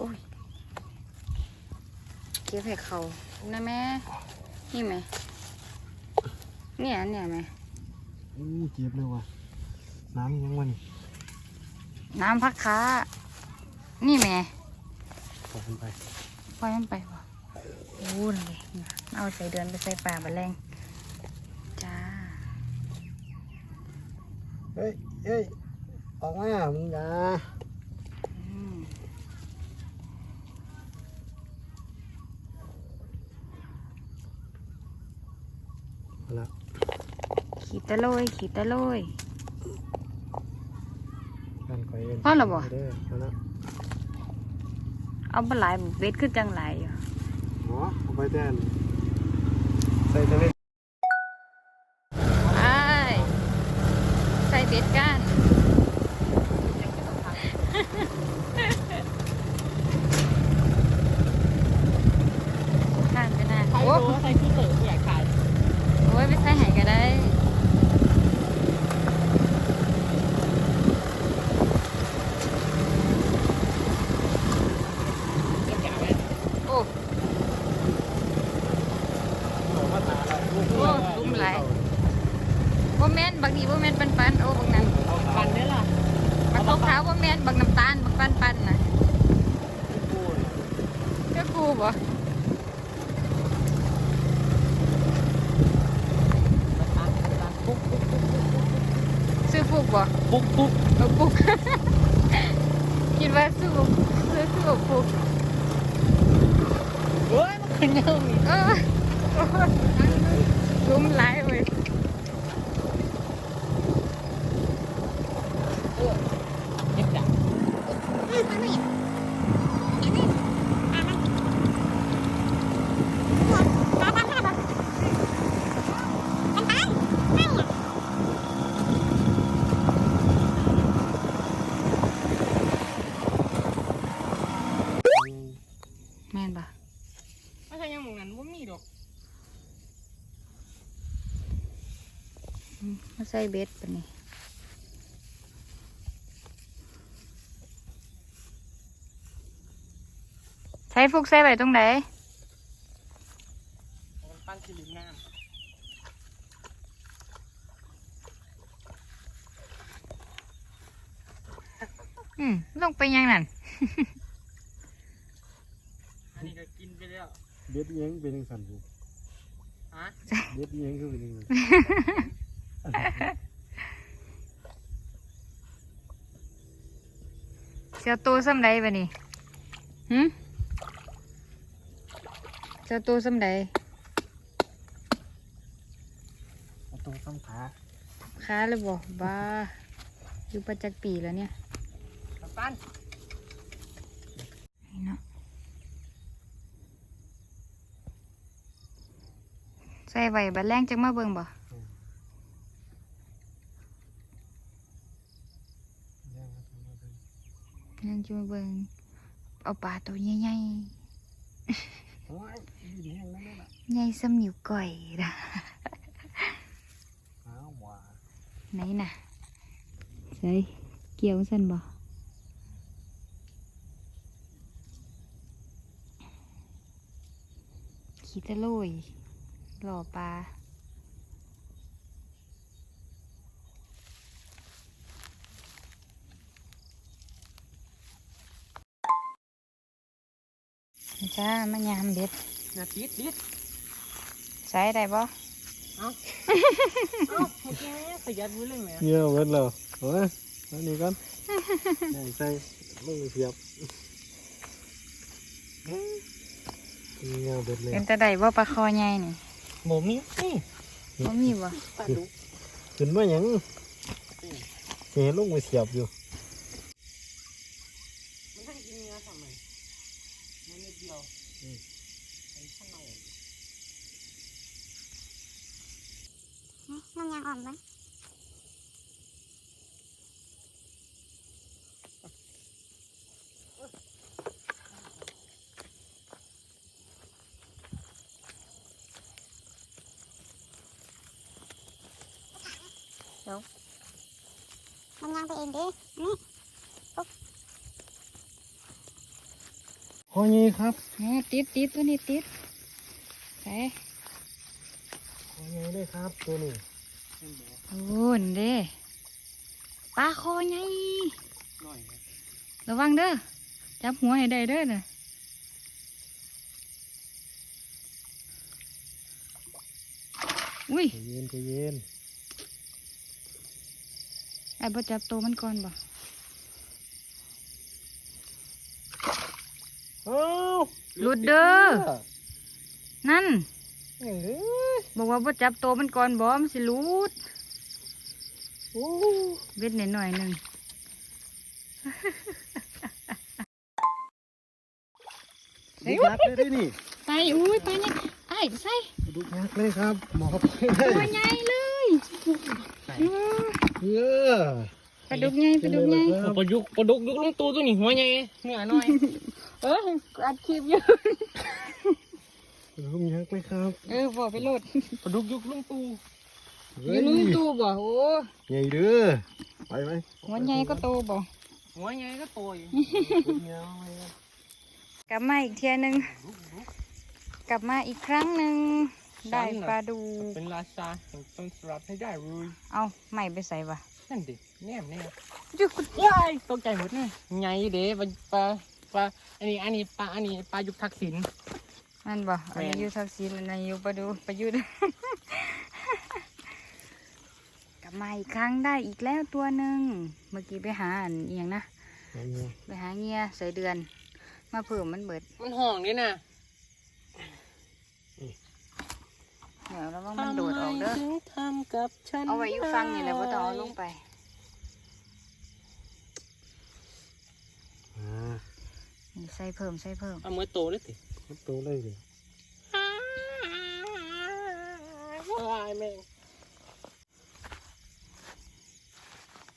โอ้ยเก็บให้เขานะแม่นี่ไหมเนี่ยเนี่ยไหมอู้เจ็บเลยว่ะน้ำยังวันน้ำพักค้า นี่แม่ขอบคุณไปปล่อยมันไปบ่โอ้เลยเอาใส่เดือนไปใส่ป่าบะแรงจ้าเฮ้ยเฮ้ยออกมามึงอย่า เอาละขีดตะโลยขีดตะโลยกันคอยเองพอแล้วบ่ เด้อเอาละเอาปลาไหลายเบ็ดคือจังไหลายอยู่อ๋อเอาไปแทนใส่ทะเลไปใส่เบ็ดกันข้านไปนาน ใคร โอ้ รู้ว่าใครที่เกิดอยากขาย โอ้ยไปใส่ไหก็ได้ เก็บอย่างไร โอ้ เอามาตาอะไรลูก โอ้ลุ่มไหลายบ่แม่นบางทีบ่แม่นปันปันๆโอ้บางนั้น ปันได้ล่ะ บักขาวๆบ่แม่นบักน้ำตาลบักปันปันๆน่ะเจ้ากู บ่ซื้อฟุกบ่ปุ๊บปุ๊บเอาฟุกคิดว่าซื้อซื้อคือเอาฟุกเฮ้ยมันเป็นยังไงเออลุ่มไหลายเว้ย เก็บอย่าง แม่นบ่ ไม่ใช่ยังหมองนั้นว่ามีดอก อืมมา ใส่เบ็ดปะนี่ใช้ฟุกใส่ไว้ตรงไหนมันปั้นสิริงามอืมลงไปยังนั่น อันนี้ก็กินไปแล้ว เบ็ดเอียงเป็นยังสั่นอยู่ฮะ เบ็ดเอียงคือเป็นยังไง เจ้าตัวซ้ำใดบะนี่หืมเจ้าตัวซ้ำใดเอาตรงซ้ำขาค้าเลยบ่บ้าอยู่ประจักปีแล้วเนี่ยปั้นนี่เนาะใส่ไว้บัดแรงจังมาเบิ่งบ่ ย่างมาทำมาเลย ยัง จะมเบิ่งเอาปลาตัวใหญ่โอ้ยดีแห้งนั่นแหละๆใหญ่ซ้ำนิ้วก้อยนะไหนน่ะใส่เกี่ยวสันบ่ขี้ตะโลยหล่อปลา จ้ามายามเด็ดอย่าติดติดใส่ได้บ่เอ้าเอ้าโอเคขยันมือเรื่องไหนเงี้ยเวทแล้วโอ้ยอันนี้ก่อนใส่ใส่ลงไปเสียบเงี้ยเบ็ดเลยเป็นตาได้บ่ปลาคอใหญ่นี่หมูมีนี่บ่มีบ่ปลาดุกขึ้นมาหยังเห็นลงไปเสียบอยู่ มันให้กินเนื้อทำไมมันนิดเดียวไอ้ข้างใน มันยังอ่อนไหมมันยังไปเองดินี่ปุ๊บอใหญ่ครับเออติดติดตัวนี้ติดใส่คอใหญ่เลยครับตัวนี้ โอ้นเด้ปลาคอใหญ่หน่อยนะระวังเด้อ จับหัวให้ได้เด้อน่ะอุ้ยใจเย็นใจเย็นไอ้บ่จับตัวมันก่อนบ่เอ้าหลุดเด้อ นั่นอย่างนี้ บอกว่าบ่จับตัวมันก่อนบ่มันสิหลุดโอ้เบ็ดหน่อยๆหนึงดุกยักษ์เลยได้นี่ใส่อุ้ยปลาเนี่ยไอ้ใส่ดุกยักษ์เลยครับหมอไปได้ตัวใหญ่เลยอืมเยอะปลาดุกใหญ่ปลาดุกใหญ่ปลาดุกปลาดุกดุกลงตัวตัวนี้หัวใหญ่เนื้อน้อยเอออัดคลิปอยู่ ดุกยักษ์เลยครับ เออบ่ไปโหลดปลาดุกยุกลงตูเฮ้อยยู่ลุยตู้บ่โอ้ใหญ่เด้อไปไหมหัวใหญ่ก็โตบ่หัวใหญ่ก็โตอยู่ดุกยักษ์เลยครับกลับมาอีกเทียหนึงกลับมาอีกครั้งหนึ่งได้ปลาดู เป็นราชาแห่งต้นสลัดให้ได้รุยเอาใหม่ไปใส่บ่นั่นดิแนมแนมจุกว้ายตกใจหมดเลยใหญ่เด้ปลาปลาปลาอันนี้อันนี้ปลาอันนี้ปลายุคทักษิณ นั่นบ่อันนี้แม่นอยู่ทักษิณอันนี้อยู่ปลาดูประยุทธ์กลับมาอีกครั้งได้อีกแล้วตัวหนึ่งเมื่อกี้ไปหาอันเอียงนะเอาเนี่ยไปหาเงียใส่เดือน มาเพิ่มมันเบิด มันห่องนี่นะเดี๋ยวแล้วว่ามันโดดออกเด้อทำไมถึงทำกับฉันเอาไว้อยู่ฟังนี่แหละว่าต้องเอาลงไปอ่านี่ใส่เพิ่มใส่เพิ่มเอามือโตเลยสิมันโตเลยเลยว้ายแม่ง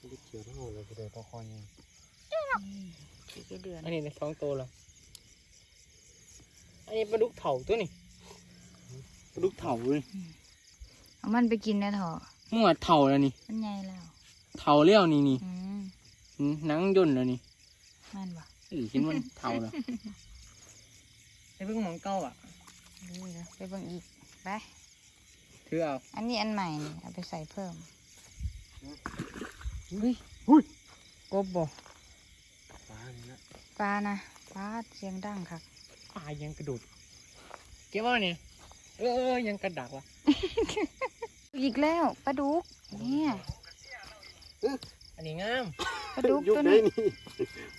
ลูกเขียวทั้งหมดเลยก็ได้ปลาคอใหญ่อีกเดือนอันนี้ในท้องโตแล้วอันนี้ปลาดุกเถาตัวนี้ปลาดุกเถาเลยเอามันไปกินนะเถอะมั่วเถาแล้วนี่มันใหญ่แล้วเถาเลี้ยวนี่นี่อืมอืมหนังย่นแล้วนี่มันบ่เออคิดมันเถาแล้วไอ้เพิ่งมองเก้าอะดูเดี๋ยวไปเบิ่งอีกไปถือเอาอันนี้อันใหม่นี่เอาไปใส่เพิ่มเฮ้ยหุ้ยกบบ่ปลานี่นะปลานะปลาเสียงดังครับปลายังกระโดดเก็บว่าเนี่ยเออเออยังกระดักว่ะอีกแล้วปลาดุกเนี่ยอันนี้งาม ปลาดุกยุกตัวได้นี้นี่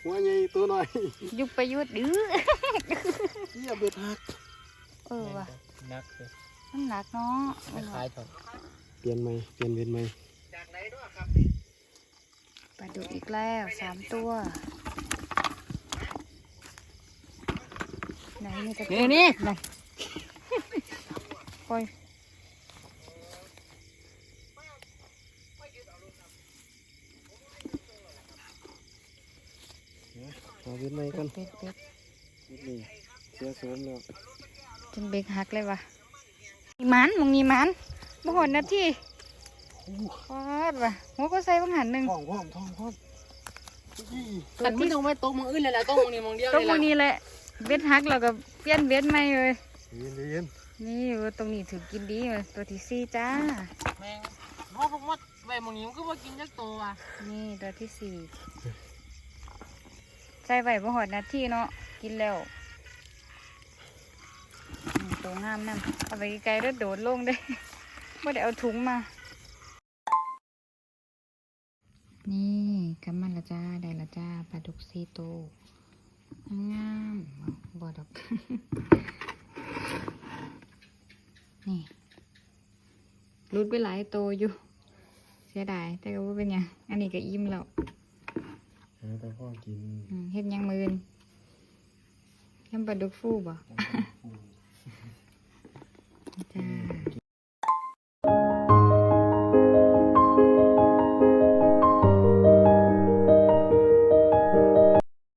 หัวใหญ่ตัวหน่อยยุกประยุทธ์ดื้อเยี่ยเบ็ดหักเออว่ะนักเลยมันหนักเนาะไม่คล้ายถอดเปลี่ยนไหมเปลี่ยนเบ็ดไหมจากไหนด้วยครับปลาดุกอีกแล้วสามตัวไหนมีตะนี่นี่ไหนปล่อย เอาเบ็ดไหมกันเป็ดเป็ดเบ็ดนี่เสียสมแล้วจนเบรกหักเลยว่ะมีหมันมึงมีหมันบ่หอนนาทีฟาดว่ะหัวก็ใส่บังหันหนึ่งท้องพร้อมท้องพร้อมอี้แต่ไม่ต้องไปตกมองอื่นเลยแหละต้องมองนี้มองเดียวตรงเลยมึงล่ะนี้แหละเบ็ดหักเราก็เปลี่ยนเบ็ดใหม่เลยเย็นเย็นนี่อยู่ตรงนี้ถือกินดีเลยตัวที่สี่จ้าแม่งพ่อพวกมัดไปมองนี้มันก็ว่ากินจักโตว่ะนี่ตัวที่สี่ ใส่ไว้บ่หอดนาทีเนาะกินแล้วตัวงามนั่นเอาไปไกลๆแล้วโดดลงได้ไม่ได้เอาถุงมา นี่กำมันละจ้าได้ละจ้าปลาดุกซีโตงามบ่ดอก นี่รุดไปหลายโตวอยู่ เสียดายแต่ก็ว่าเป็นหยังอันนี้ก็อิ่มแล้ว หาแต่พ่อกินอืมเฮ็ดหยังมืนยำปลาดุกฟูบ่จ้า